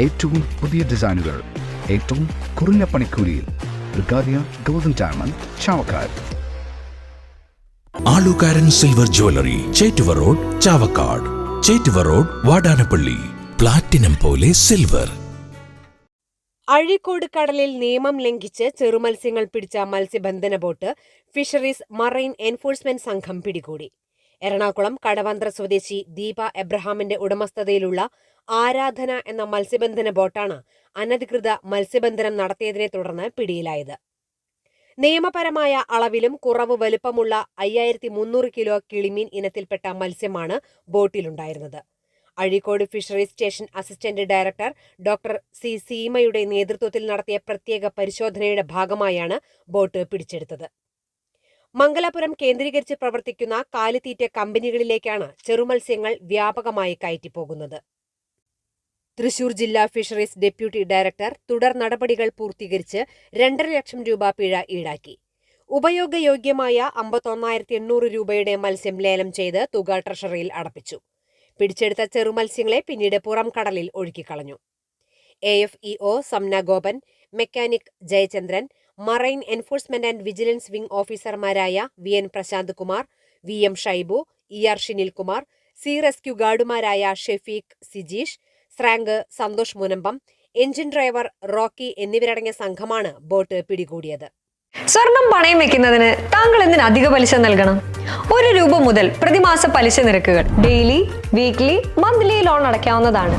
ഏറ്റവും പുതിയ ഡിസൈനുകൾ ഏറ്റവും കുറഞ്ഞ പണിക്കൂലിയിൽ. ബ്രിഗാദിയ golden diamond Chavakkad. Alukkaran silver jewellery Chettuva road Chavakkad. Chettuva road Vadanappally. Platinum പോലെ സിൽവർ. അഴീക്കോട് കടലിൽ നിയമം ലംഘിച്ച് ചെറുമത്സ്യങ്ങൾ പിടിച്ച മത്സ്യബന്ധന ബോട്ട് ഫിഷറീസ് മറൈൻ എൻഫോഴ്സ്മെന്റ് സംഘം പിടികൂടി. എറണാകുളം കടവന്ത്ര സ്വദേശി ദീപ എബ്രഹാമിന്റെ ഉടമസ്ഥതയിലുള്ള ആരാധന എന്ന മത്സ്യബന്ധന ബോട്ടാണ് അനധികൃത മത്സ്യബന്ധനം നടത്തിയതിനെ തുടർന്ന് പിടിയിലായത്. നിയമപരമായ അളവിലും കുറവ് വലുപ്പമുള്ള അയ്യായിരത്തി മുന്നൂറ് കിലോ കിളിമീൻ ഇനത്തിൽപ്പെട്ട മത്സ്യമാണ് ബോട്ടിലുണ്ടായിരുന്നത്. Azhikode fisheries station assistant director doctor C. സീമയുടെ നേതൃത്വത്തിൽ നടത്തിയ പ്രത്യേക പരിശോധനയുടെ ഭാഗമായാണ് ബോട്ട് പിടിച്ചെടുത്തത്. മംഗലാപുരം കേന്ദ്രീകരിച്ച് പ്രവർത്തിക്കുന്ന കാലിത്തീറ്റ കമ്പനികളിലേക്കാണ് ചെറുമത്സ്യങ്ങൾ വ്യാപകമായി കയറ്റിപ്പോകുന്നത്. തൃശൂർ ജില്ലാ ഫിഷറീസ് ഡെപ്യൂട്ടി ഡയറക്ടർ തുടർ നടപടികൾ പൂർത്തീകരിച്ച് രണ്ടര ലക്ഷം രൂപ പിഴ ഈടാക്കി. ഉപയോഗയോഗ്യമായ അമ്പത്തൊന്നായിരത്തി എണ്ണൂറ് രൂപയുടെ മത്സ്യം ലേലം ചെയ്ത് തുക ട്രഷറിയിൽ അടപ്പിച്ചു. പിടിച്ചെടുത്ത ചെറുമത്സ്യങ്ങളെ പിന്നീട് പുറം കടലിൽ ഒഴുക്കിക്കളഞ്ഞു. A F E O Samna Gopan mechanic Jayachandran marine enforcement and vigilance wing ഓഫീസർമാരായ V N Prashanth Kumar V M Shaibu E R Shinilkumar C rescue ഗാർഡുമാരായ Shefeeq Sijeesh സ്രാങ്ക് Santhosh Munambam engine driver Rocky എന്നിവരടങ്ങിയ സംഘമാണ് ബോട്ട് പിടികൂടിയത്. സ്വർണം പണയം വെക്കുന്നതിന് താങ്കൾ എന്തിന് അധിക പലിശ നൽകണം? ഒരു രൂപ മുതൽ പ്രതിമാസ പലിശ നിരക്കുകൾ ഡെയിലി വീക്ക്ലി മന്ത്ലി ലോൺ അടയ്ക്കാവുന്നതാണ്.